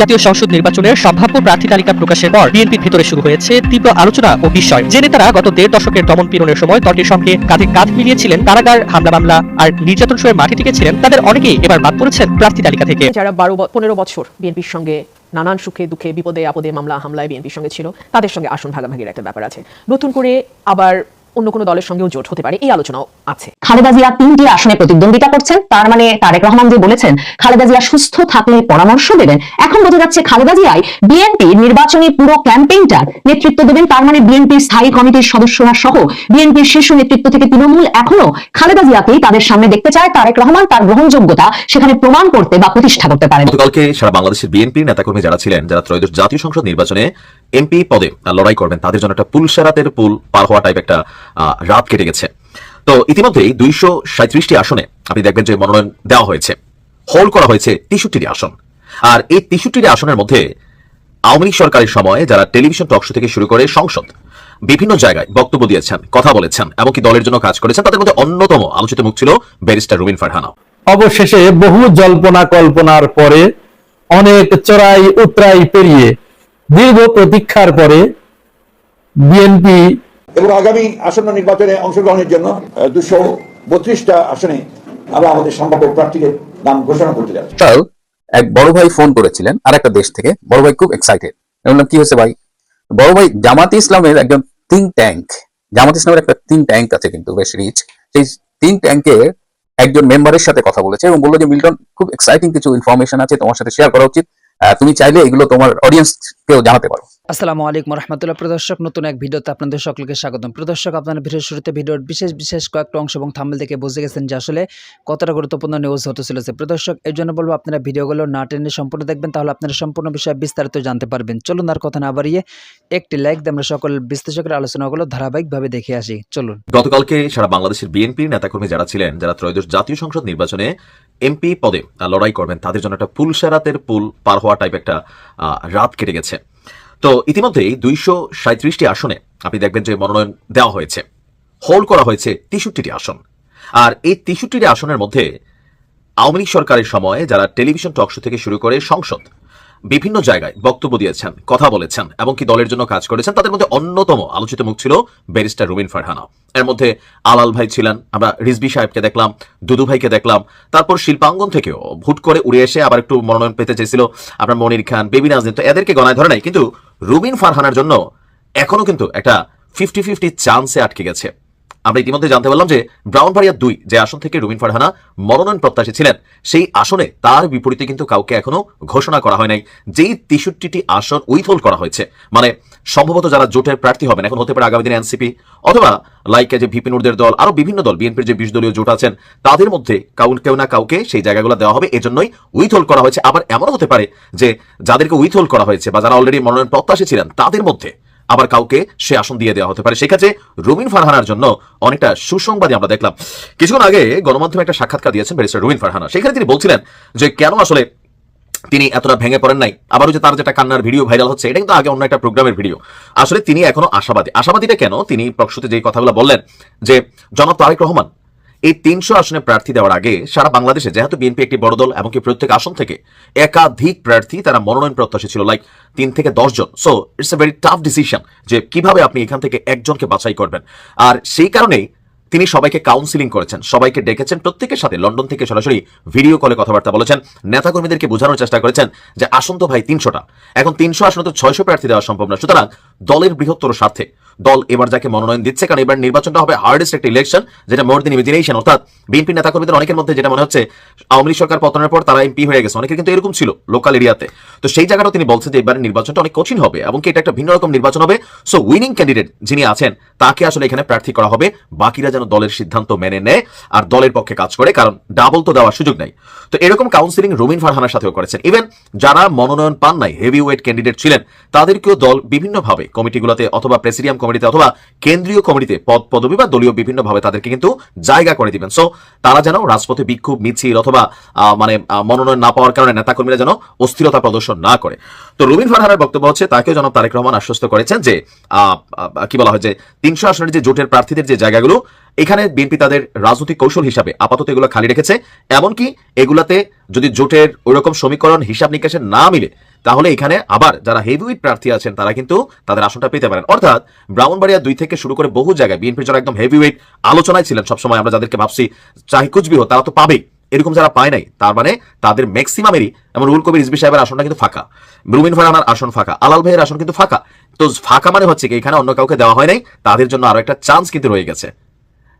জাতীয় সংসদ নির্বাচনের সম্ভাব্য প্রার্থী তালিকা প্রকাশের পর বিএনপির ভেতরে শুরু হয়েছে তীব্র আলোচনা ও বিস্ময়। যে নেতারা গত দেড় দশকের দমন পীড়নের সময় দলটির সঙ্গে কাঁধে কাঁধ মিলিয়েছিলেন, কারাগার, হামলা মামলা আর নির্যাতন সহের মাঠে টিকেছিলেন তাদের অনেকেই এবার বাদ পড়েছেন প্রার্থী তালিকা থেকে। যারা বারো পনেরো বছর বিএনপির সঙ্গে নানান সুখে, দুঃখে, বিপদে, আপদে মামলা, হামলায় বিএনপির সঙ্গে ছিল, তাদের সঙ্গে আসন ভাগাভাগির একটা ব্যাপার আছে। নতুন করে আবার অন্য কোনো দলের সঙ্গেও জোট হতে পারে এই আলোচনাও আছে। খালেদা জিয়া তিনটি আসনে প্রতিদ্বন্দ্বিতা করছেন তার মানে তারেক রহমান যে বলেছেন খালেদা জিয়া সুস্থ থাকলে পরামর্শ দেবেন। এখন বোঝা যাচ্ছে খালেদা জিয়াই বিএনপি নির্বাচনী পুরো ক্যাম্পেইনটার নেতৃত্ব দেবেন তার মানে বিএনপির স্থায়ী কমিটির সদস্যরা সহ বিএনপির শীর্ষ নেতৃত্ব থেকে তৃণমূল এখনও খালেদা জিয়াকেই তাদের সামনে দেখতে চায়। তারেক রহমান তার গ্রহণযোগ্যতা সেখানে প্রমাণ করতে বা প্রতিষ্ঠা করতে পারেন। গতকালকে সারা বাংলাদেশের বিএনপির নেতাকর্মী যারা ছিলেন যারা ত্রয়োদশ জাতীয় সংসদ নির্বাচনে এমপি পদে লড়াই করবেন। তাদের জন্য একটা পুলসারাতের পুল পার হওয়া টাইপ একটা রাত কেটে গেছে। তো ইতিমধ্যেই দুইশো সাঁত্রিশটি আসনে আপনি দেখবেন যে মনোনয়ন দেওয়া হয়েছে। হোল্ড করা হয়েছে তেষট্টিটি আসন। আর এই তেষট্টিটি আসনের মধ্যে আওয়ামী লীগ সরকারের সময় যারা টেলিভিশন টকশো থেকে শুরু করে সংসদ, বিভিন্ন জায়গায় বক্তব্য দিয়েছেন, কথা বলেছেন, এমনকি দলের জন্য কাজ করেছেন, তাদের মধ্যে অন্যতম আলোচিত মুখ ছিল ব্যারিস্টার রুবিন ফারহানা। অবশেষে বহু জল্পনা কল্পনার পরে অনেক চড়াই উতরাই পেরিয়ে দীর্ঘ প্রতীক্ষার পরে বিএনপি এবং আগামী আসন্ন নির্বাচনে অংশগ্রহণের জন্য দুশো বত্রিশটা আসনে আমরা আমাদের সম্ভাব্য প্রার্থীদের নাম ঘোষণা করতে যাচ্ছি। কাল এক বড় ভাই ফোন করেছিলেন আর একটা দেশ থেকে। বড় ভাই খুব এক্সাইটেড বললাম কি হয়েছে ভাই? বড় ভাই জামাত ইসলামের একজন থিঙ্ক ট্যাঙ্ক জামাত ইসলামের একটা থিঙ্ক ট্যাঙ্ক আছে কিন্তু বেশ রিচ সেই তিন ট্যাঙ্কে একজন মেম্বারের সাথে কথা বলেছে এবং বলল যে মিল্টন খুব এক্সাইটিং কিছু ইনফরমেশন আছে তোমার সাথে শেয়ার করা উচিত। তুমি চাইলে এগুলো তোমার অডিয়েন্সকেও জানাতে পারো। আসসালামু আলাইকুম রহমতুল্লাহ। প্রদর্শক নতুন এক ভিডিওতে আপনাদের সকলকে স্বাগতম। প্রদর্শক আপনারা ভিডিওর শুরুতে ভিডিওর বিশেষ বিশেষ কয়েকটা অংশ এবং থাম্বেল দেখে বুঝে গেছেন যে আসলে কতটা গুরুত্বপূর্ণ নিউজ হতে চলেছে। প্রদর্শক এর জন্য বলব আপনারা ভিডিওগুলো না টেনে সম্পূর্ণ দেখবেন তাহলে আপনারা সম্পূর্ণ বিষয়ে বিস্তারিত জানতে পারবেন। চলুন আর কথা না বাড়িয়ে একটি লাইক দিয়ে আমরা সকল বিশ্লেষকের আলোচনাগুলো ধারাবাহিকভাবে দেখে আসি। চলুন। গতকালকে সারা বাংলাদেশের বিএনপির নেতাকর্মী যারা ছিলেন যারা ত্রয়োদশ জাতীয় সংসদ নির্বাচনে এমপি পদে লড়াই করবেন। তাদের জন্য একটা পুল সারাতের পুল পার হওয়া টাইপ একটা রাত কেটে গেছে। তো ইতিমধ্যেই দুইশো সাঁত্রিশটি আসনে আপনি দেখবেন যে মনোনয়ন দেওয়া হয়েছে। হোল্ড করা হয়েছে তেষট্টিটি আসন। আর এই তেষট্টিটি আসনের মধ্যে আওয়ামী লীগ সরকারের সময় যারা টেলিভিশন টকশো থেকে শুরু করে সংসদ বিভিন্ন জায়গায় বক্তব্য দিয়েছেন, কথা বলেছেন, এবং কি দলের জন্য কাজ করেছেন, তাদের মধ্যে অন্যতম আলোচিত মুখ ছিল ব্যারিস্টার রুবিন ফারহানা। এর মধ্যে আলাল ভাই ছিলেন, আমরা রিজবি সাহেবকে দেখলাম, দুদু ভাইকে দেখলাম, তারপর শিল্পাঙ্গন থেকেও ভুট করে উড়ে এসে আবার একটু মনোনয়ন পেতে চেয়েছিল, আপনার মনির খান, বেবি নাজনীন, তো এদেরকে গণায় ধরে নাই, কিন্তু রুবিন ফারহানার জন্য এখনও কিন্তু একটা ফিফটি ফিফটি চান্সে আটকে গেছে। আমরা ইতিমধ্যে জানতে পারলাম যে ব্রাউন ব্রাউনবাড়িয়া দুই যে আসন থেকে রুবিন ফারহানা মনোনয়ন প্রত্যাশী ছিলেন, সেই আসনে তার বিপরীতে কিন্তু কাউকে এখনও ঘোষণা করা হয় নাই। যেই তেষট্টিটি আসন উইথহোল্ড করা হয়েছে মানে সম্ভবত যারা জোটের প্রার্থী হবেন, এখন হতে পারে আগামী দিনে এনসিপি অথবা লাইকে যে ভিপিনুরদের দল, আরও বিভিন্ন দল, বিএনপির যে বিশ দলীয় জোট আছেন, তাদের মধ্যে কাউ, কেউ না কাউকে সেই জায়গাগুলো দেওয়া হবে, এজন্যই উইথহোল্ড করা হয়েছে। আবার এমনও হতে পারে যে যাদেরকে উইথহোল্ড করা হয়েছে বা যারা অলরেডি মনোনয়ন প্রত্যাশী ছিলেন, তাদের মধ্যে আবার কাউকে সে আসন দিয়ে দেওয়া হতে পারে। সেক্ষেত্রে রুবিন ফারহানার জন্য অনেকটা সুসংবাদই আমরা দেখলাম। কিছুক্ষণ আগে গণমাধ্যমে একটা সাক্ষাৎকার দিয়েছেন ব্যারিস্টার রুবিন ফারহানা। সেখানে তিনি বলছিলেন যে, কেন আসলে তিনি এতটা ভেঙে পড়েন নাই? আবারও যে তার যেটা কান্নার ভিডিও ভাইরাল হচ্ছে এটা কিন্তু আগে অন্য একটা প্রোগ্রামের ভিডিও। আসলে তিনি এখনও আশাবাদী। আশাবাদীটা কেন? তিনি প্রকৃতি যে কথাগুলো বললেন যে, জনাব তারেক রহমান এই তিনশো আসনে প্রার্থী দেওয়ার আগে সারা বাংলাদেশে যেহেতু বিএনপি একটি বড় দল এমনকি প্রত্যেক আসন থেকে একাধিক প্রার্থী তারা মনোনয়ন প্রত্যাশী ছিল লাইক তিন থেকে দশ জন। So it's a very tough decision যে কীভাবে আপনি এখান থেকে একজনকে বাছাই করবেন। আর সেই কারণেই তিনি সবাইকে কাউন্সিলিং করেছেন, সবাইকে ডেকেছেন, প্রত্যেকের সাথে লন্ডন থেকে সরাসরি ভিডিও কলে কথাবার্তা বলেছেন, নেতাকর্মীদেরকে বোঝানোর চেষ্টা করেছেন যে আসন তো ভাই তিনশোটা। এখন তিনশো আসন তো ছয়শো প্রার্থী দেওয়া সম্ভব না, সুতরাং দলের বৃহত্তর স্বার্থে দল এবার যাকে মনোনয়ন দিচ্ছে, কারণ এবার নির্বাচনটা হবে হার্ডেস্ট একটা ইলেকশন যেটা মোর দিন ইমাজিনেশন অর্থাৎ বিএনপি নেতাকর্মীদের অনেকের মধ্যে যেটা মনে হচ্ছে আওয়ামী লীগ সরকার পতনের পর তারা এমপি হয়ে গেছে। অনেকের কিন্তু এরকম ছিল লোকাল এরিয়াতে তো সেই জায়গাটাও তিনি বলছেন যে এবার নির্বাচনটা অনেক কঠিন হবে, এবং কি এটা একটা ভিন্ন রকম নির্বাচন হবে। সো উইনিং ক্যান্ডিডেট যিনি আছেন, তাকে আসলে এখানে প্রার্থী করা হবে। বাকিরা যেন দলের সিদ্ধান্ত মেনে নেয় আর দলের পক্ষে কাজ করে, কারণ ডাবল তো দেওয়ার সুযোগ নাই। তো এরকম কাউন্সিলিং রুমিন ফারহানার সাথেও করেছেন। ইভেন যারা মনোনয়ন পান নাই হেভি ওয়েট ক্যান্ডিডেট ছিলেন, তাদেরকেও দল বিভিন্নভাবে কমিটিগুলোতে অথবা প্রেসিডিয়াম কমিটিতে অথবা কেন্দ্রীয় কমিটিতে পদ, পদবি বা দলীয় বিভিন্নভাবে তাদেরকে কিন্তু জায়গা করে দিবেন। সো তারা যেন রাজপথে বিক্ষোভ, মিছিল অথবা মানে মনোনয়ন না পাওয়ার কারণে নেতাকর্মীরা যেন অস্থিরতা প্রদর্শন না করে। তো রুবিন ফারহানের বক্তব্য হচ্ছে, তাকেও জনাব তারেক রহমান আশ্বস্ত করেছেন যে কি বলা হয় যে, তিনশো আসনের যে জোটের প্রার্থীদের যে জায়গাগুলো, এখানে বিএনপি তাদের রাজনৈতিক কৌশল হিসাবে আপাতত এগুলো খালি রেখেছে। এমনকি এগুলাতে যদি জোটের ওইরকম সমীকরণ হিসাব নিকাশে না মিলে তাহলে এখানে আবার যারা হেভিউইট প্রার্থী আছেন, তারা কিন্তু তাদের আসনটা পেতে পারেন। অর্থাৎ ব্রাহ্মণবাড়িয়া দুই থেকে শুরু করে বহু জায়গায় বিএনপির যারা একদম হেভিউইট আলোচনায় ছিলেন সবসময়, আমরা যাদেরকে ভাবছি চাহি কুচবিহ তারা তো পাবেই। এরকম যারা পায় নাই, তার মানে তাদের ম্যাক্সিমামেরই যেমন রুল কবির রিজবি সাহেবের আসনটা কিন্তু ফাঁকা। রুমিন ফারহানার আসন ফাঁকা। আলাল ভাইয়ের আসন কিন্তু ফাঁকা। তো ফাঁকা মানে হচ্ছে কি, এখানে অন্য কাউকে দেওয়া হয় নাই, তাদের জন্য আরও একটা চান্স কিন্তু রয়ে গেছে।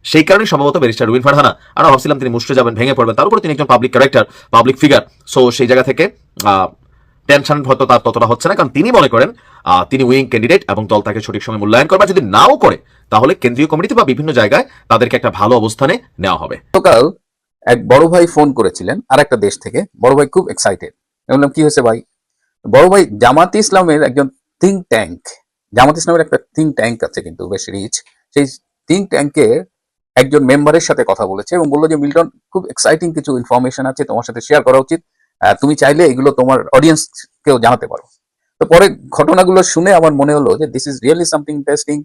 সেই কারণে সম্ভবত ব্যারিস্টার রুবিন ফারহানা, আমরা ভাবছিলাম তিনি মুষ্টে যাবেন, ভেঙে পড়বেন। তার উপর তিনি একজন public character public figure so সেই জায়গা থেকে টেনশন হয়তো তার ততটা হচ্ছে না, কারণ তিনি মনে করেন তিনি উইং ক্যান্ডিডেট এবং দল তাকে সঠিক সময় মূল্যায়ন করবে যদি নাও করে, তাহলে কেন্দ্রীয় কমিটিতে বা বিভিন্ন জায়গায় তাদেরকে একটা ভালো অবস্থানে নেওয়া হবে। গতকাল এক বড় ভাই ফোন করেছিলেন আর একটা দেশ থেকে, বড় ভাই খুব এক্সাইটেড বললাম কি হয়েছে ভাই? বড় ভাই জামাত ইসলামের একজন থিঙ্ক ট্যাঙ্ক জামাত ইসলামের একটা থিঙ্ক ট্যাঙ্ক আছে কিন্তু, বেশ রিচ সেই থিঙ্ক ট্যাঙ্কে একজন মেম্বারের সাথে কথা বলেছে এবং বলল যে, মিল্টন, খুব এক্সাইটিং কিছু ইনফরমেশন আছে, তোমার সাথে শেয়ার করা উচিত। তুমি চাইলে এগুলো তোমার অডিয়েন্স অডিয়েন্সকেও জানাতে পারো। তো পরে ঘটনাগুলো শুনে আমার মনে হলো যে this is really something interesting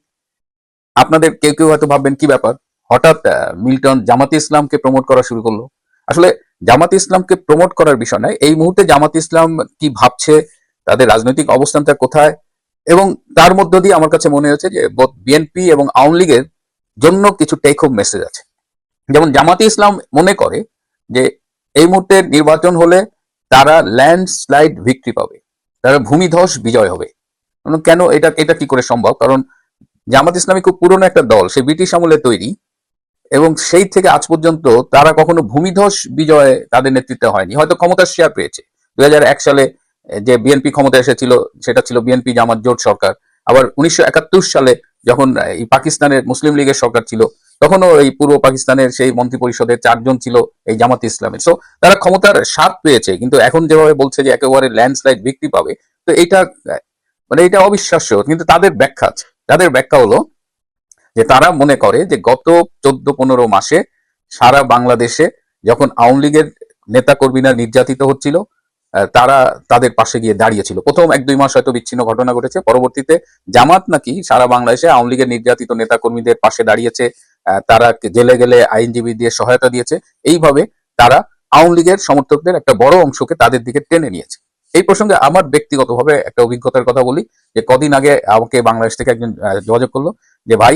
আপনাদের কেউ কেউ হয়তো ভাববেন, কি ব্যাপার? হঠাৎ মিল্টন জামাতে ইসলামকে প্রমোট করা শুরু করল। আসলে জামাত ইসলামকে প্রমোট করার বিষয় নয়, এই মুহূর্তে জামাত ইসলাম কি ভাবছে, তাদের রাজনৈতিক অবস্থানটা কোথায়, এবং তার মধ্য দিয়ে আমার কাছে মনে হয়েছে যে বিএনপি এবং আওয়ামী লীগের জন্য কিছু টেক হোম মেসেজ আছে। যেমন জামাতে ইসলাম মনে করে যে, এই মুহূর্তে নির্বাচন হলে তারা ল্যান্ডস্লাইড ভিক্টরি পাবে। তারা ভূমিধস বিজয় হবে। কেন এটা এটা কি করে সম্ভব? কারণ জামাত ইসলামী খুব পুরনো একটা দল, সে ব্রিটিশ আমলে তৈরি, এবং সেই থেকে আজ পর্যন্ত তারা কখনো ভূমিধস বিজয়ে তাদের নেতৃত্বে হয়নি। হয়তো ক্ষমতার শেয়ার পেয়েছে। দুই হাজার এক সালে যে বিএনপি ক্ষমতা এসেছিল, সেটা ছিল বিএনপি জামাত জোট সরকার। আবার উনিশশো একাত্তর সালে যখন পাকিস্তানের মুসলিম লীগের সরকার ছিল তখনও এই পূর্ব পাকিস্তানের সেই মন্ত্রী পরিষদের চারজন ছিল এই জামাত ইসলামের। সো তারা ক্ষমতার স্বাদ পেয়েছে, কিন্তু এখন যেভাবে বলছে যে একেবারে ল্যান্ডস্লাইড বিক্রি পাবে, তো এটা মানে এটা অবিশ্বাস্য, কিন্তু তাদের ব্যাখ্যা আছে। তাদের ব্যাখ্যা হলো যে তারা মনে করে যে গত চোদ্দ পনেরো মাসে সারা বাংলাদেশে যখন আওয়ামী লীগের নেতা কর্মীরা নির্যাতিত হচ্ছিল তারা তাদের পাশে গিয়ে দাঁড়িয়েছিল। প্রথম এক দুই মাস হয়তো বিচ্ছিন্ন ঘটনা ঘটেছে, পরবর্তীতে জামাত নাকি সারা বাংলাদেশে আওয়ামী লীগের নির্যাতিত নেতা কর্মীদের পাশে দাঁড়িয়েছে তারা জেলে গেলে আইনজীবী দিয়ে সহায়তা দিয়েছে। এইভাবে তারা আওয়ামী লীগের সমর্থকদের একটা বড় অংশকে তাদের দিকে টেনে নিয়েছে। এই প্রসঙ্গে আমার ব্যক্তিগতভাবে একটা অভিজ্ঞতার কথা বলি, যে কদিন আগে আমাকে বাংলাদেশ থেকে একজন যোগাযোগ করল যে, ভাই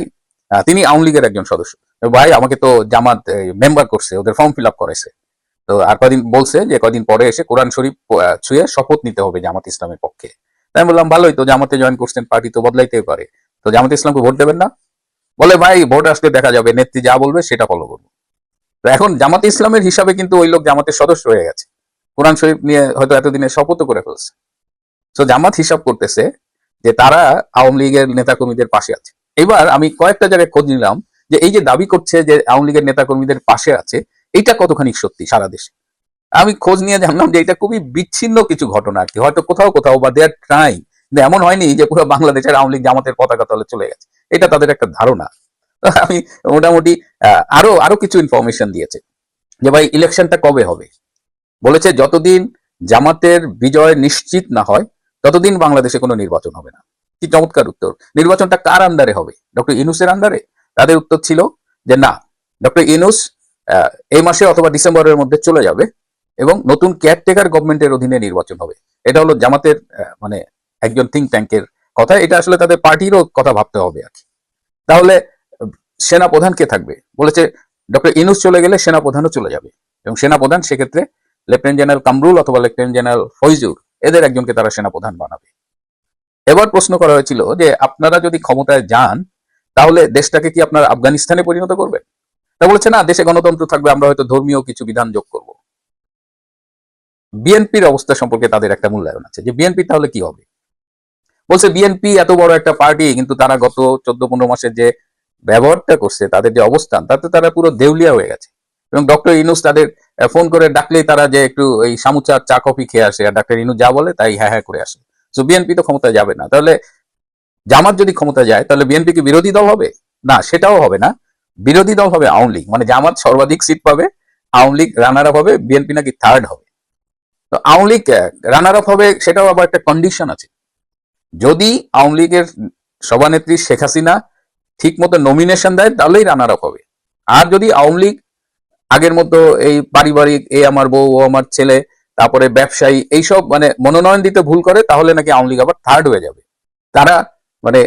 তিনি আওয়ামী লীগের একজন সদস্য। ভাই, আমাকে তো জামাত মেম্বার করছে, ওদের ফর্ম ফিল আপ করেছে তো আর কদিন বলছে যে, কদিন পরে এসে কোরআন শরীফ ছুঁয়ে শপথ নিতে হবে জামাত ইসলামের পক্ষে। তাই বললাম, ভালোই তো, জামাতে জয়েন করছেন, পার্টি তো বদলাইতে পারে। তো জামাত ইসলামকে ভোট দেবেন না বলে, ভাই, ভোট আসলে দেখা যাবে, নেত্রী যা বলবে সেটা ফলো করব। তো এখন জামাত ইসলামের হিসাবে কিন্তু ওই লোক জামাতের সদস্য হয়ে গেছে। কোরআন শরীফ নিয়ে হয়তো এতদিনে শপথও করে ফেলছে। তো জামাত হিসাব করতেছে যে তারা আওয়ামী লীগের নেতাকর্মীদের পাশে আছে। এবার আমি কয়েকটা জায়গায় খোঁজ নিলাম যে এই যে দাবি করছে যে আওয়ামী লীগের নেতাকর্মীদের পাশে আছে, এটা কতখানি সত্যি সারা দেশে? আমি খোঁজ নিয়ে জানলাম যে এটা খুবই বিচ্ছিন্ন কিছু ঘটনা আর কি। হয়তো কোথাও কোথাও বা দেয়ার ট্রাই কিন্তু এমন হয়নি যে পুরো বাংলাদেশের আওয়ামী লীগ জামাতের পতাকা তলে চলে গেছে। এটা তাদের একটা ধারণা। আমি মোটামুটি আরও আরও কিছু ইনফরমেশন দিয়েছে যে ভাই ইলেকশনটা কবে হবে? বলেছে যতদিন জামাতের বিজয় নিশ্চিত না হয়, ততদিন বাংলাদেশে কোনো নির্বাচন হবে না। কি চমৎকার উত্তর। নির্বাচনটা কার আন্ডারে হবে? ডক্টর ইনুসের আন্ডারে তাদের উত্তর ছিল যে না, ডক্টর ইনুস এই মাসে অথবা ডিসেম্বরের মধ্যে চলে যাবে এবং নতুন কেয়ারটেকার গভর্নমেন্টের অধীনে নির্বাচন হবে। এটা হলো জামাতের মানে একজন থিঙ্ক ট্যাঙ্কের কথা, এটা আসলে তাদের পার্টিরও কথা ভাবতে হবে আর। তাহলে সেনা প্রধান কে থাকবে? বলেছে, ডক্টর ইনুস চলে গেলে সেনা প্রধানও চলে যাবে। এবং সেনা প্রধান সেক্ষেত্রে লেফটেন্যান্ট জেনারেল কামরুল অথবা লেফটেন্যান্ট জেনারেল ফৈজুর, এদের একজনকে তারা সেনা প্রধান বানাবে। এবার প্রশ্ন করা হয়েছিল যে, আপনারা যদি ক্ষমতায় যান, তাহলে দেশটাকে কি আপনার আফগানিস্তানে পরিণত করবেন? তা বলেছে, না, দেশে গণতন্ত্র থাকবে, আমরা হয়তো ধর্মীয় কিছু বিধান যোগ করব। বিএনপির অবস্থা সম্পর্কে তাদের একটা মূল্যায়ন আছে, যে বিএনপি তাহলে কি হবে? বলছে বিএনপি এত বড় একটা পার্টি কিন্তু তারা গত চোদ্দ পনেরো মাসের যে ব্যবহারটা করছে, তাদের যে অবস্থান, তাতে তারা পুরো দেউলিয়া হয়ে গেছে। এবং ডক্টর ইনুস তাদের ফোন করে ডাকলেই তারা যে একটু এই সামুচার চা কফি খেয়ে আসে, আর ডাক্তার ইনুস যা বলে তাই হ্যাঁ হ্যাঁ করে আসে। তো বিএনপি তো ক্ষমতা যাবে না। তাহলে জামাত যদি ক্ষমতা যায়, তাহলে বিএনপি কি বিরোধী দল হবে? না, সেটাও হবে না। বিরোধী দল হবে আওয়ামী লীগ। মানে জামাত সর্বাধিক সিট পাবে, আওয়ামী লীগ রানার আপ হবে বিএনপি নাকি থার্ড হবে। তো আওয়ামী লীগ রানার আপ হবে, সেটাও আবার একটা কন্ডিশন আছে। যদি আওয়ামী লীগের সভানেত্রী শেখ হাসিনা ঠিক মতো নমিনেশন দেয়, তাহলেই রানার আপ হবে। আর যদি আওয়ামী লীগ আগের মতো এই পারিবারিক এই আমার বউ, ও আমার ছেলে, তারপরে ব্যবসায়ী, এইসব মানে মনোনয়ন দিতে ভুল করে, তাহলে নাকি আওয়ামী লীগ আবার থার্ড হয়ে যাবে। তারা মানে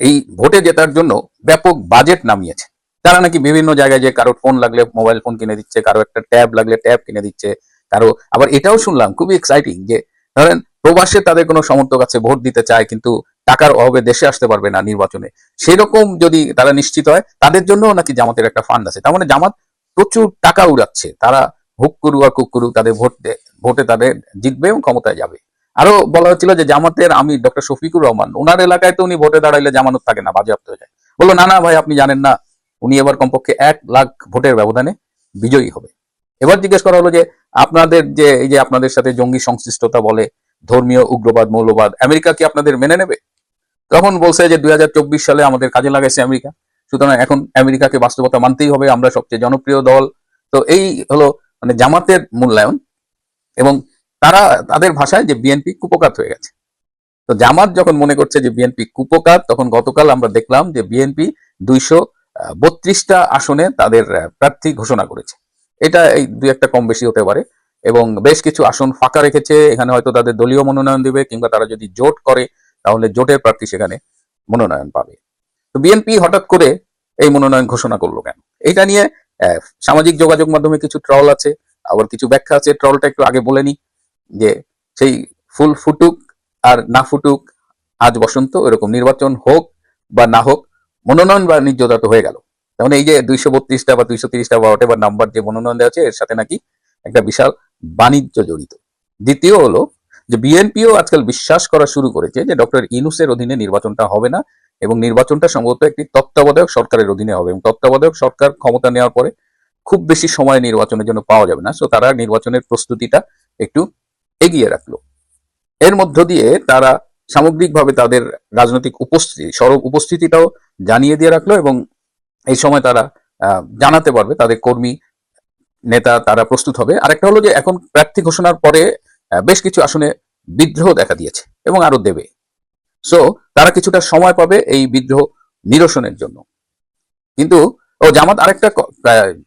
এই ভোটে জেতার জন্য ব্যাপক বাজেট নামিয়েছে। তারা নাকি বিভিন্ন জায়গায় যে কারও ফোন লাগলে মোবাইল ফোন কিনে দিচ্ছে, কারও একটা ট্যাব লাগলে ট্যাব কিনে দিচ্ছে, কারও আবার এটাও শুনলাম, খুবই এক্সাইটিং যে ধরেন প্রবাসে তাদের কোনো সমর্থক আছে, ভোট দিতে চায়, কিন্তু টাকার অভাবে দেশে আসতে পারবে না নির্বাচনে। সেরকম যদি তারা নিশ্চিত হয়, তাদের জন্য নাকি জামাতের একটা ফান্ড আছে। তার মানে জামাত প্রচুর টাকা উড়াচ্ছে। তারা হুক করু আর কুক করু তাদের ভোট ভোটে তাদের জিতবে এবং ক্ষমতায় যাবে। আরও বলা হচ্ছিল যে জামাতের আমি ডক্টর শফিকুর রহমান, ওনার এলাকায় তো উনি ভোটে দাঁড়াইলে জামানত থাকে না, বাজেয়াপ্ত হয়ে যায়। বলল, না না ভাই, আপনি জানেন না, উনি এবার কমপক্ষে এক লাখ ভোটের ব্যবধানে বিজয়ী হবে। এবার জিজ্ঞেস করা হলো যে, আপনাদের যে, এই যে আপনাদের সাথে জঙ্গি সংশ্লিষ্টতা বলে ধর্মীয়, উগ্রবাদ, মৌলবাদ, আমেরিকা কি আপনাদের মেনে নেবে? তখন বলছে যে দুই সালে আমাদের কাজে লাগাইছে আমেরিকা। সুতরাং এখন আমেরিকাকে বাস্তবতা মানতেই হবে, আমরা সবচেয়ে জনপ্রিয় দল। তো এই হলো মানে জামাতের মূল্যায়ন। এবং তারা, তাদের ভাষায় যে বিএনপি কুপকাত হয়ে গেছে। তো জামাত যখন মনে করছে যে বিএনপি কুপকাত, তখন গতকাল আমরা দেখলাম যে বিএনপি দুইশো বত্রিশটা আসনে তাদের প্রার্থী ঘোষণা করেছে। এটা এই দুই একটা কম বেশি হতে পারে। এবং বেশ কিছু আসন ফাঁকা রেখেছে। এখানে হয়তো তাদের দলীয় মনোনয়ন দিবে কিংবা তারা যদি জোট করে, তাহলে জোটের প্রার্থী সেখানে মনোনয়ন পাবে। তো বিএনপি হঠাৎ করে এই মনোনয়ন ঘোষণা করল কেন? এটা নিয়ে সামাজিক যোগাযোগ মাধ্যমে কিছু ট্রল আছে, আবার কিছু ব্যাখ্যা আছে। ট্রলটা একটু আগে বলে নি যে, সেই ফুল ফুটুক আর না ফুটুক, আজ বসন্ত, এরকম নির্বাচন হোক বা না হোক, মনোনয়ন বা নির্যতা তো হয়ে গেল। তেমন এই যে দুইশো বত্রিশটা বা দুইশো তিরিশটা বা হোয়াট নাম্বার যে মনোনয়ন দেওয়া আছে এর সাথে নাকি একটা বিশাল বাণিজ্য জড়িত। দ্বিতীয় হলো যে বিএনপিও আজকাল বিশ্বাস করা শুরু করেছে যে ডক্টর ইনুসের অধীনে নির্বাচনটা হবে না এবং নির্বাচনটা সম্ভবত একটি তত্ত্বাবধায়ক সরকারের অধীনে হবে এবং তত্ত্বাবধায়ক সরকার ক্ষমতা নেওয়ার পরে খুব বেশি সময় নির্বাচনের জন্য পাওয়া যাবে না। সো তারা নির্বাচনের প্রস্তুতিটা একটু এগিয়ে রাখল। এর মধ্য দিয়ে তারা সামগ্রিকভাবে তাদের রাজনৈতিক উপস্থিতি সরব উপস্থিতিটাও জানিয়ে দিয়ে রাখল এবং এই সময় তারা জানাতে পারবে তাদের কর্মী নেতা তারা প্রস্তুত হবে। আরেকটা হলো যে, এখন প্রার্থী ঘোষণার পরে বেশ কিছু আসনে বিদ্রোহ দেখা দিয়েছে এবং আরও দেবে। সো তারা কিছুটা সময় পাবে এই বিদ্রোহ নিরসনের জন্য। কিন্তু, ও জামাত আরেকটা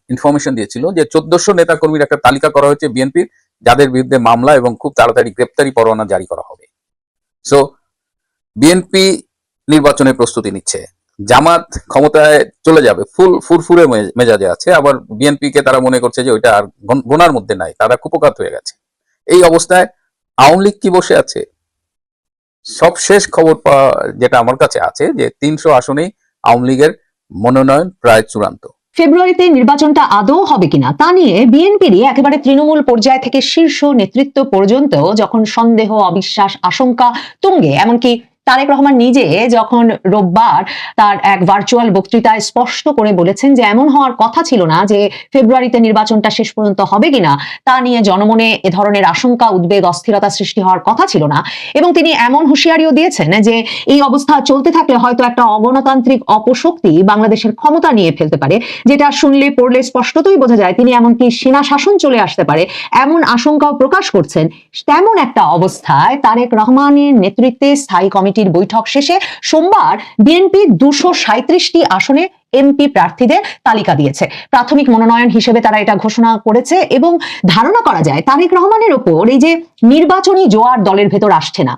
ইনফরমেশন দিয়েছিল যে, চোদ্দশো নেতা কর্মীর একটা তালিকা করা হয়েছে বিএনপির, যাদের বিরুদ্ধে মামলা এবং খুব তাড়াতাড়ি গ্রেপ্তারি পরোয়ানা জারি করা হবে। সো বিএনপি নির্বাচনের প্রস্তুতি নিচ্ছে। জামাত ক্ষমতায় চলে যাবে, ফুল, ফুরফুরে মেজাজে আছে, আবার বিএনপি কে তারা মনে করছে যে ওইটা আর গোনার মধ্যে নাই, তারা কুপকাত হয়ে গেছে। এই অবস্থায় আওয়ামী লীগ কি বসে আছে? সবশেষ খবর পাওয়া যেটা আমার কাছে আছে যে তিনশো আসনেই আওয়ামী লীগের মনোনয়ন প্রায় চূড়ান্ত। ফেব্রুয়ারিতে নির্বাচনটা আদৌ হবে কিনা তা নিয়ে বিএনপিরই একেবারে তৃণমূল পর্যায় থেকে শীর্ষ নেতৃত্ব পর্যন্ত যখন সন্দেহ, অবিশ্বাস, আশঙ্কা তুঙ্গে, এমনকি তারেক রহমান নিজে যখন রোববার তার এক ভার্চুয়াল বক্তৃতায় স্পষ্ট করে বলেছেন যে এমন হওয়ার কথা ছিল না যে ফেব্রুয়ারিতে নির্বাচনটা শেষ পর্যন্ত হবে কিনা, তা নিয়ে জনমনে এ ধরনের আশঙ্কা, উদ্বেগ, অস্থিরতা সৃষ্টি হওয়ার কথা ছিল না। এবং তিনি এমন হুঁশিয়ারিও দিয়েছেন যে এই অবস্থা চলতে থাকলে হয়তো একটা অগণতান্ত্রিক অপশক্তি বাংলাদেশের ক্ষমতা নিয়ে ফেলতে পারে, যেটা শুনলে, পড়লে স্পষ্টতই বোঝা যায় তিনি এমনকি সেনা শাসন চলে আসতে পারে, এমন আশঙ্কাও প্রকাশ করছেন। তেমন একটা অবস্থায় তারেক রহমানের নেতৃত্বে স্থায়ী কমিটির বৈঠক শেষে সোমবার বিএনপি দুশো সাঁত্রিশটি আসনে এমপি প্রার্থীদের তালিকা দিয়েছে। প্রাথমিক মনোনয়ন হিসেবে তারা এটা ঘোষণা করেছে এবং ধারণা করা যায় তারেক রহমানের ওপর এই যে নির্বাচনী জোয়ার দলের ভেতর আসছে না।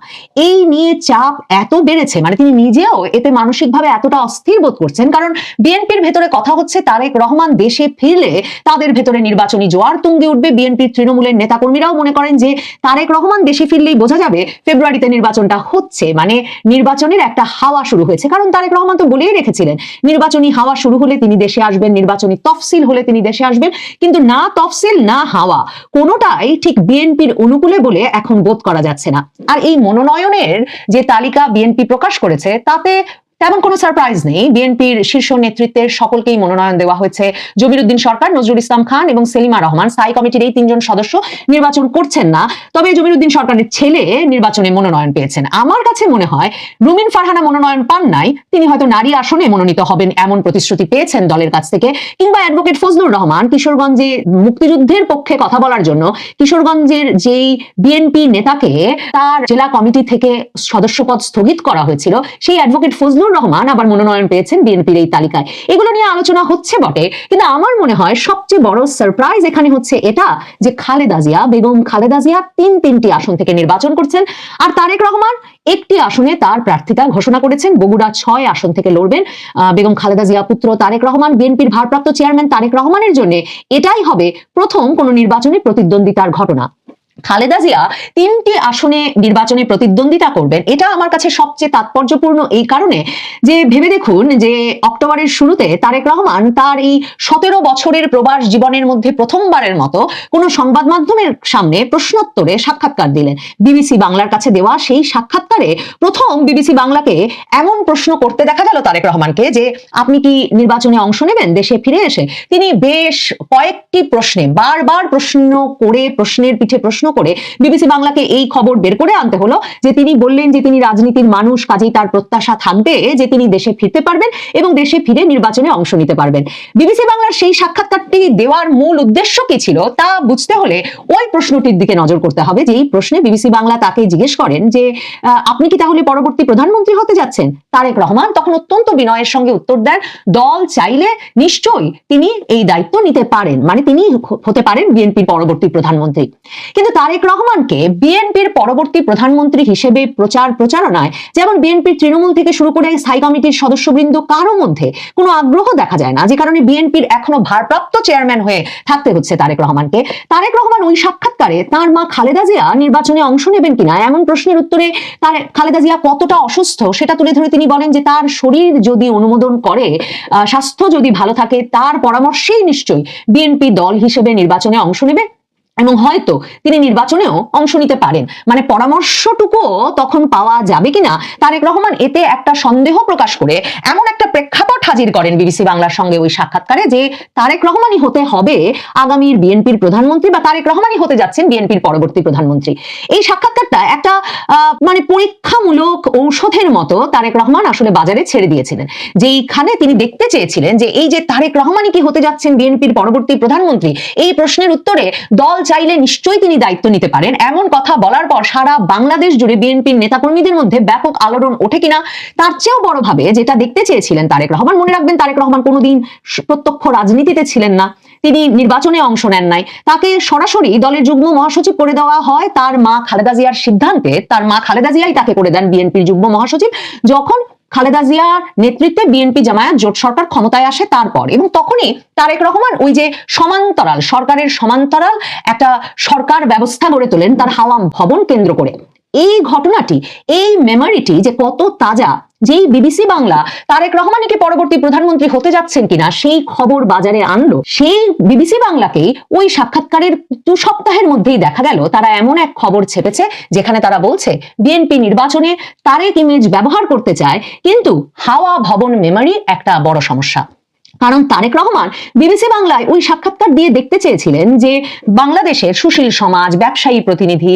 এই নিয়ে চাপ এত বেড়েছে মানে তিনি নিজেও এতে মানসিকভাবে এতটা অস্থির বোধ করছেন কারণ বিএনপির ভেতরে কথা হচ্ছে তারেক রহমান দেশে ফিরলে তাদের ভেতরে নির্বাচনী জোয়ার তুঙ্গে উঠবে। বিএনপির তৃণমূলের নেতাকর্মীরাও মনে করেন যে তারেক রহমান দেশে ফিরলেই বোঝা যাবে ফেব্রুয়ারিতে নির্বাচনটা হচ্ছে। মানে নির্বাচনের একটা হাওয়া শুরু হয়েছে। কারণ তারেক রহমান তো বলেই রেখেছিলেন, নির্বাচনী হাওয়া শুরু হলে তিনি দেশে আসবেন, নির্বাচনী তফসিল হলে তিনি দেশে আসবেন। কিন্তু না তফসিল, না হাওয়া, কোনোটাই ঠিক বিএনপির অনুকূলে বলে এখন বোধ করা যাচ্ছে না। আর এই মনোনয়নের যে তালিকা বিএনপি প্রকাশ করেছে, তাতে তেমন কোনো সারপ্রাইজ নেই। বিএনপির শীর্ষ নেতৃত্বের সকলকেই মনোনয়ন দেওয়া হয়েছে জমিরুদ্দিন সরকার, নজরুল ইসলাম খান এবং সেলিমা রহমান। স্থায়ী কমিটির এই তিনজন সদস্য নির্বাচন করছেন না, তবে জমিরুদ্দিন সরকারের ছেলে নির্বাচনে মনোনয়ন পেয়েছেন। আমার কাছে মনে হয় রুমিন ফারহানা মনোনয়ন পান নাই, তিনি হয়তো নারী আসনে মনোনীত হবেন এমন প্রতিশ্রুতি পেয়েছেন দলের কাছ থেকে। কিংবা অ্যাডভোকেট ফজলুর রহমান কিশোরগঞ্জে মুক্তিযুদ্ধের পক্ষে কথা বলার জন্য কিশোরগঞ্জের যেই বিএনপি নেতাকে তার জেলা কমিটি থেকে সদস্যপদ স্থগিত করা হয়েছিল, সেই অ্যাডভোকেট ফজলুর জিয়াউর রহমান আবার মনোনয়ন পেয়েছেন বিএনপির এই তালিকায়। এগুলো নিয়ে আলোচনা হচ্ছে বটে, কিন্তু আমার মনে হয় সবচেয়ে বড় সারপ্রাইজ এখানে হচ্ছে এটা যে খালেদা জিয়া, বেগম খালেদা জিয়া তিন তিনটি আসন থেকে নির্বাচন করছেন। আর তারেক রহমান একটি আসনে তার প্রার্থিতা ঘোষণা করেছেন, বগুড়া ছয় আসন থেকে লড়বেন। বেগম খালেদা জিয়া পুত্র তারেক রহমান, বিএনপির ভারপ্রাপ্ত চেয়ারম্যান তারেক রহমানের জন্য এটাই হবে প্রথম কোনো নির্বাচনী প্রতিদ্বন্দ্বিতার ঘটনা। খালেদা জিয়া তিনটি আসনে নির্বাচনে প্রতিদ্বন্দ্বিতা করবেন। এটা আমার কাছে সবচেয়ে তাৎপর্যপূর্ণ এই কারণে যে ভেবে দেখুন যে অক্টোবরের শুরুতে তারেক রহমান তার এই সতেরো বছরের প্রবাস জীবনের মধ্যে প্রথমবারের মতো কোনো সংবাদ মাধ্যমের সামনে প্রশ্নোত্তরে সাক্ষাৎকার দিলেন। বিবিসি বাংলার কাছে দেওয়া সেই সাক্ষাৎকারে প্রথম বিবিসি বাংলাকে এমন প্রশ্ন করতে দেখা গেল তারেক রহমানকে যে, আপনি কি নির্বাচনে অংশ নেবেন? দেশে ফিরে এসে? তিনি বেশ কয়েকটি প্রশ্নে, বারবার প্রশ্ন করে প্রশ্নের পিঠে প্রশ্ন করে বিবিসি বাংলাকে এই খবর বের করে আনতে হলো যে তিনি বললেন যে তিনি রাজনীতির মানুষ, কাজেই তার প্রত্যাশা থাকবে যে তিনি দেশে ফিরতে পারবেন এবং দেশে ফিরে নির্বাচনে অংশ নিতে পারবেন। বিবিসি বাংলার সেই সাক্ষাৎকারটি দেওয়ার মূল উদ্দেশ্য কি ছিল তা বুঝতে হলে ওই প্রশ্নটির দিকে নজর করতে হবে যে এই প্রশ্নে বিবিসি বাংলা তাকে জিজ্ঞেস করেন যে আপনি কি তাহলে পরবর্তী প্রধানমন্ত্রী হতে যাচ্ছেন? তারেক রহমান তখন অত্যন্ত বিনয়ের সঙ্গে উত্তর দেন, দল চাইলে নিশ্চয়ই তিনি এই দায়িত্ব নিতে পারেন। মানে তিনি হতে পারেন বিএনপির পরবর্তী প্রধানমন্ত্রী। কিন্তু তারেক রহমানকে বিএনপির পরবর্তী প্রধানমন্ত্রী হিসেবে প্রচার প্রচারণায়, যেমন বিএনপির তৃণমূল থেকে শুরু করে স্থায়ী কমিটির সদস্যবৃন্দ, কারও মধ্যে কোনো আগ্রহ দেখা যায় না। যে কারণে বিএনপির এখনও ভারপ্রাপ্ত চেয়ারম্যান হয়ে থাকতে হচ্ছে তারেক রহমানকে। তারেক রহমান ওই সাক্ষাৎকারে তার মা খালেদা জিয়া নির্বাচনে অংশ নেবেন কিনা, এমন প্রশ্নের উত্তরে তার খালেদা জিয়া কতটা অসুস্থ সেটা তুলে ধরে তিনি বলেন যে তার শরীর যদি অনুমোদন করে স্বাস্থ্য যদি ভালো থাকে, তার পরামর্শেই নিশ্চয়ই বিএনপি দল হিসেবে নির্বাচনে অংশ নেবে। এবং হয়তো তিনি নির্বাচনেও অংশ নিতে পারেন। মানে পরামর্শটুকুও তখন পাওয়া যাবে কিনা তারেক রহমান এতে একটা সন্দেহ প্রকাশ করে এমন একটা প্রেক্ষাপট হাজির করেন বিবিসি বাংলার সঙ্গে ওই সাক্ষাৎকারে যে তারেক রহমানই হতে হবে আগামীর বিএনপির প্রধানমন্ত্রী বা তারেক রহমানই হতে যাচ্ছেন বিএনপির পরবর্তী প্রধানমন্ত্রী। এই সাক্ষাৎকারটা একটা মানে পরীক্ষামূলক ঔষধের মতো তারেক রহমান আসলে বাজারে ছেড়ে দিয়েছিলেন। যেইখানে তিনি দেখতে চেয়েছিলেন যে এই যে তারেক রহমানই কি হতে যাচ্ছেন বিএনপির পরবর্তী প্রধানমন্ত্রী, এই প্রশ্নের উত্তরে দল চাইলে নিশ্চয়ই তিনি দায়িত্ব নিতে পারেন। এমন কথা বলার পর সারা বাংলাদেশ জুড়ে বিএনপির নেতাকর্মীদের মধ্যে ব্যাপক আলোড়ন ওঠে কিনা, তার চেয়েও বড়ভাবে যেটা দেখতে চেয়েছিলেন তারেক রহমান, মনে রাখবেন তারেক রহমান কোনোদিন প্রত্যক্ষ রাজনীতিতে ছিলেন না। তিনি নির্বাচনে অংশ নেন নাই। তাকে সরাসরি দলের যুগ্ম মহাসচিব করে দেওয়া হয় তার মা খালেদা জিয়ার সিদ্ধান্তে। তার মা খালেদা জিয়াই তাকে করে দেন বিএনপির যুগ্ম মহাসচিব। যখন খালেদা জিয়ার নেতৃত্বে বিএনপি জামায়াত জোট সরকার ক্ষমতায় আসে তারপর। এবং তখনই তারেক রহমান ওই যে সমান্তরাল, সরকারের সমান্তরাল একটা সরকার ব্যবস্থা গড়ে তোলেন তার হাওয়াম ভবন কেন্দ্র করে। এই ঘটনাটি, এই মেমোরিটি যে কত তাজা, যেই বিবিসি বাংলা তারেক রহমানকে পরবর্তী প্রধানমন্ত্রী হতে যাচ্ছেন কিনা সেই খবর বাজারে আনলো। সেই বিবিসি বাংলাকেই ওই সাক্ষাৎকারের দু সপ্তাহের মধ্যেই দেখা গেল, তারা এমন এক খবর ছেপেছে যেখানে তারা বলছে, বিএনপি নির্বাচনে তারেক ইমেজ ব্যবহার করতে চায়, কিন্তু হাওয়া ভবন মেমোরি একটা বড় সমস্যা। কারণ তারেক রহমান বিবিসি বাংলায় ওই সাক্ষাৎকার দিয়ে দেখতে চেয়েছিলেন যে বাংলাদেশের সুশীল সমাজ, ব্যবসায়ী প্রতিনিধি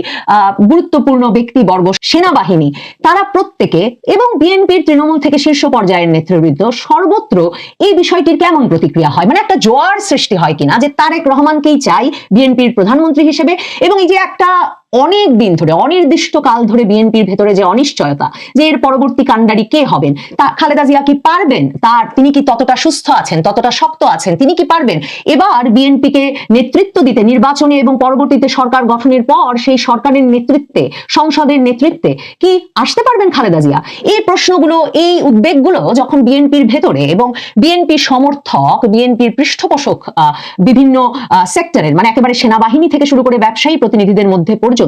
গুরুত্বপূর্ণ ব্যক্তিবর্গ, সেনাবাহিনী, তারা প্রত্যেকে এবং বিএনপির তৃণমূল থেকে শীর্ষ পর্যায়ের নেতৃবৃন্দ সর্বত্র এই বিষয়টির কেমন প্রতিক্রিয়া হয়? মানে একটা জোয়ার সৃষ্টি হয় কিনা যে তারেক রহমানকেই চাই বিএনপির প্রধানমন্ত্রী হিসেবে? এবং এই যে একটা অনেক দিন ধরে অনির্দিষ্ট কাল ধরে বিএনপির ভেতরে যে অনিশ্চয়তা, যে এর পরবর্তী কাণ্ডারি কে হবেন, তা খালেদা জিয়া কি পারবেন? তার, তিনি কি ততটা সুস্থ আছেন, ততটা শক্ত আছেন, তিনি কি পারবেন? এবার বিএনপিকে নেতৃত্ব দিতে, নির্বাচনে এবং পরবর্তীতে সরকার গঠনের পর সেই সরকারের নেতৃত্বে, সংসদের নেতৃত্বে কি আসতে পারবেন খালেদা জিয়া? এই প্রশ্নগুলো, এই উদ্বেগগুলো যখন বিএনপির ভেতরে এবং বিএনপি সমর্থক, বিএনপির পৃষ্ঠপোষক বিভিন্ন সেক্টরের মানে একেবারে সেনাবাহিনী থেকে শুরু করে ব্যবসায়ী প্রতিনিধিদের মধ্যে পর্যন্ত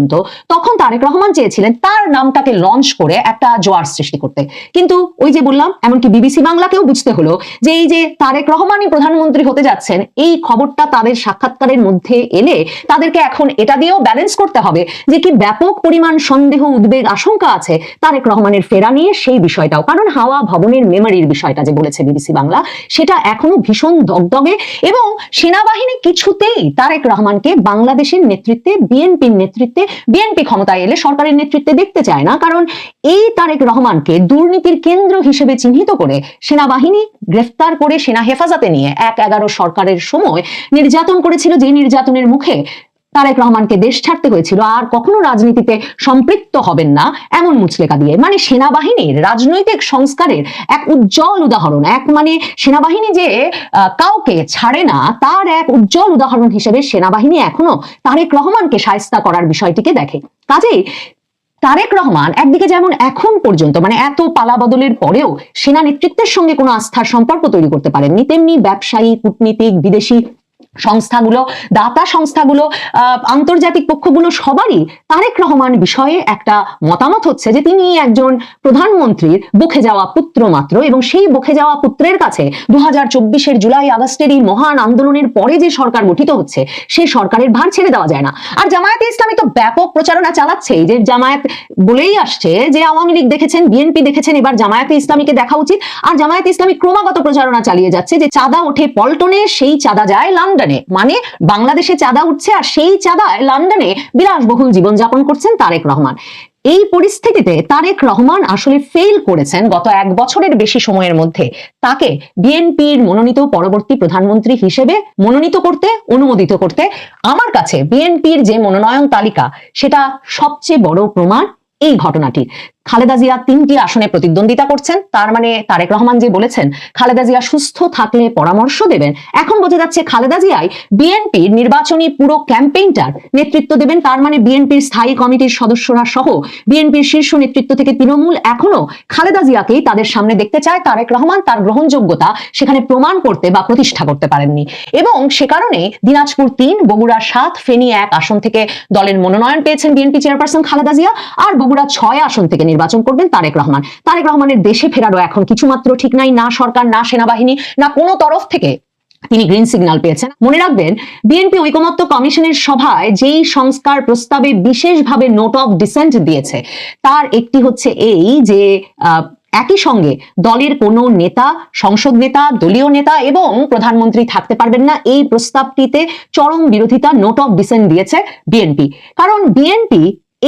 তখন তারেক রহমান চেয়েছিলেন তার নামটাকে লঞ্চ করে একটা জোয়ার সৃষ্টি করতে। কিন্তু ওই যে বললাম, এমনকি বিবিসি বাংলাকেও বুঝতে হলো যে এই যে তারেক রহমানই প্রধানমন্ত্রী হতে যাচ্ছেন, এই খবরটা তাদের সাক্ষাৎকারের মধ্যে এলে তাদেরকে এখন এটা দিয়েও ব্যালেন্স করতে হবে যে কি ব্যাপক পরিমাণ সন্দেহ, উদ্বেগ, আশঙ্কা আছে তারেক রহমানের ফেরা নিয়ে সেই বিষয়টাও। কারণ হাওয়া ভবনের মেমোরির বিষয়টা যে বলেছে বিবিসি বাংলা, সেটা এখনও ভীষণ দগদগে এবং সেনাবাহিনী কিছুতেই তারেক রহমানকে বাংলাদেশের নেতৃত্বে, বিএনপির নেতৃত্বে বিএনপি ক্ষমতায় এলে সরকারের নেতৃত্বে দেখতে চায় না, কারণ এই তারেক রহমানকে দুর্নীতির কেন্দ্র হিসেবে চিহ্নিত করে সেনাবাহিনী গ্রেফতার করে সেনা হেফাজতে নিয়ে এক এগারো সরকারের সময় নির্যাতন করেছিল যে নির্যাতনের মুখে তারেক রহমানকে দেশ ছাড়তে হয়েছিল, আর কখনো রাজনীতিতে সম্পৃক্ত হবেন না, এমন মুচলেকা দিয়ে। মানে সেনাবাহিনীর রাজনৈতিক সংস্কারের এক উজ্জ্বল উদাহরণ, এক মানে সেনাবাহিনী যে কাউকে ছাড়ে না, তার এক উজ্জ্বল উদাহরণ হিসেবে সেনাবাহিনী এখনও তারেক রহমানকে সায়স্তা করার বিষয়টিকে দেখে। কাজেই তারেক রহমান একদিকে যেমন এখন পর্যন্ত মানে এত পালা বদলের পরেও সেনা নেতৃত্বের সঙ্গে কোনো আস্থার সম্পর্ক তৈরি করতে পারেননি, তেমনি ব্যবসায়ী, কূটনীতিক, বিদেশি সংস্থাগুলো, দাতা সংস্থাগুলো আন্তর্জাতিক পক্ষগুলো সবারই তারেক রহমান বিষয়ে একটা মতামত হচ্ছে যে তিনি একজন প্রধানমন্ত্রীর বকে যাওয়া পুত্র মাত্র এবং সেই বকে যাওয়া পুত্রের কাছে দু হাজার চব্বিশের জুলাই আগস্টের এই মহান আন্দোলনের পরে যে সরকার গঠিত হচ্ছে সেই সরকারের ভার ছেড়ে দেওয়া যায় না। আর জামায়াতে ইসলামী তো ব্যাপক প্রচারণা চালাচ্ছেই যে জামায়াত বলেই আসছে যে আওয়ামী লীগ দেখেছেন, বিএনপি দেখেছেন, এবার জামায়াতে ইসলামীকে দেখা উচিত। আর জামায়াতে ইসলামী ক্রমাগত প্রচারণা চালিয়ে যাচ্ছে যে চাঁদা ওঠে পল্টনে, সেই চাঁদা যায় লন্ডনে। মানে বাংলাদেশে চাঁদা উঠছে আর সেই চাঁদায় লন্ডনে বিলাসবহুল জীবনযাপন করছেন তারেক রহমান। এই পরিস্থিতিতে তারেক রহমান আসলে ফেল করেছেন গত এক বছরের বেশি সময়ের মধ্যে। তাকে বিএনপির মনোনীত পরবর্তী প্রধানমন্ত্রী হিসেবে মনোনীত করতে, অনুমোদিত করতে আমার কাছে বিএনপির যে মনোনয়ন তালিকা, সেটা সবচেয়ে বড় প্রমাণ এই ঘটনাটি খালেদা জিয়া তিনটি আসনে প্রতিদ্বন্দ্বিতা করছেন। তার মানে তারেক রহমান যে বলেছেন, খালেদা জিয়া সুস্থ থাকলে পরামর্শ দেবেন। এখন বোঝা যাচ্ছে খালেদা জিয়াই বিএনপির নির্বাচনী পুরো ক্যাম্পেইনটার নেতৃত্ব দেবেন। তার মানে বিএনপির স্থায়ী কমিটির সদস্যরা সহ বিএনপির শীর্ষ নেতৃত্ব থেকে তৃণমূল এখনও খালেদা জিয়াকেই তাদের সামনে দেখতে চায়। তারেক রহমান তার গ্রহণযোগ্যতা সেখানে প্রমাণ করতে বা প্রতিষ্ঠা করতে পারেননি। এবং সে কারণে দিনাজপুর তিন, বগুড়া সাত, ফেনী এক আসন থেকে দলের মনোনয়ন পেয়েছেন বিএনপি চেয়ারপারসন খালেদা জিয়া। আর বগুড়া ছয় আসন থেকে নির্বাচন করবেন তারেক রহমান। তারেক রহমানের দেশে ফেরারও এখন কিছুমাত্র ঠিক নাই, না সরকার, না সেনাবাহিনী, না কোনো তরফ থেকে তিনি গ্রিন সিগন্যাল পেয়েছেন। মনে রাখবেন, বিএনপি ঐকমত্য কমিশনের সভায় যেই সংস্কার প্রস্তাবে বিশেষভাবে নোট অফ ডিসেন্ট দিয়েছে, তার একটি হচ্ছে এই যে একই সঙ্গে দলের কোনো নেতা, সংসদ নেতা, দলীয় নেতা এবং প্রধানমন্ত্রী থাকতে পারবেন না, এই প্রস্তাবটিতে চরম বিরোধিতা নোট অফ ডিসেন্ট দিয়েছে বিএনপি। কারণ বিএনপি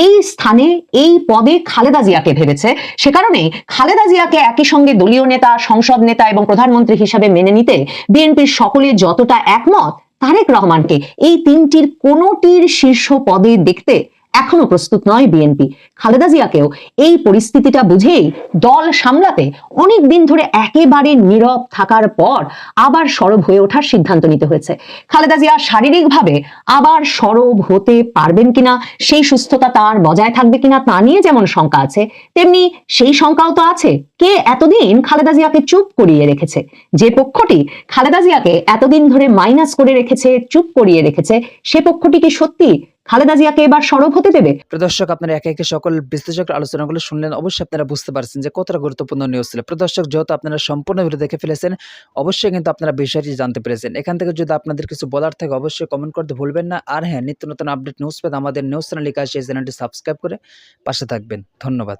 এই স্থানে, এই পদে খালেদা জিয়াকে ভেবেছে। সে কারণে খালেদা জিয়াকে একই সঙ্গে দলীয় নেতা, সংসদ নেতা এবং প্রধানমন্ত্রী হিসাবে মেনে নিতে বিএনপির সকলে যতটা একমত, তারেক রহমানকে এই তিনটির কোনোটির শীর্ষ পদে দেখতে এখনও প্রস্তুত নয় বিএনপি। খালেদা জিয়াকেও এই পরিস্থিতিটা বুঝেই দল সামলাতে অনেক দিন ধরে একেবারে নীরব থাকার পর আবার সরব হয়ে ওঠার সিদ্ধান্ত নিতে হয়েছে। খালেদা জিয়া শারীরিকভাবে আবার সরব হতে পারবেন কিনা, সেই সুস্থতা তার বজায় থাকবে কিনা তা নিয়ে যেমন শঙ্কা আছে, তেমনি সেই শঙ্কাও তো আছে। কে এতদিন খালেদা জিয়াকে চুপ করিয়ে রেখেছে? যে পক্ষটি খালেদা জিয়াকে এতদিন ধরে মাইনাস করে রেখেছে, চুপ করিয়ে রেখেছে, সে পক্ষটি কি সত্যি খালেদা জিয়াকে এবার সরব হতে দেবে? প্রদর্শক আপনারা একে একে সকল বিশ্লেষকের আলোচনাগুলো শুনলেন। অবশ্যই আপনারা বুঝতে পারছেন যে কতটা গুরুত্বপূর্ণ নিউজ ছিল। প্রদর্শক যেহেতু আপনারা সম্পূর্ণ ভিডিও দেখে ফেলেছেন, অবশ্যই কিন্তু আপনারা বিষয়টি জানতে পেরেছেন। এখান থেকে যদি আপনাদের কিছু বলার থাকে, অবশ্যই কমেন্ট করতে ভুলবেন না। আর হ্যাঁ নিত্য নতুন আপডেট নিউজ পেতে আমাদের নিউজ চ্যানেল সেই চ্যানেলটি সাবস্ক্রাইব করে পাশে থাকবেন। ধন্যবাদ।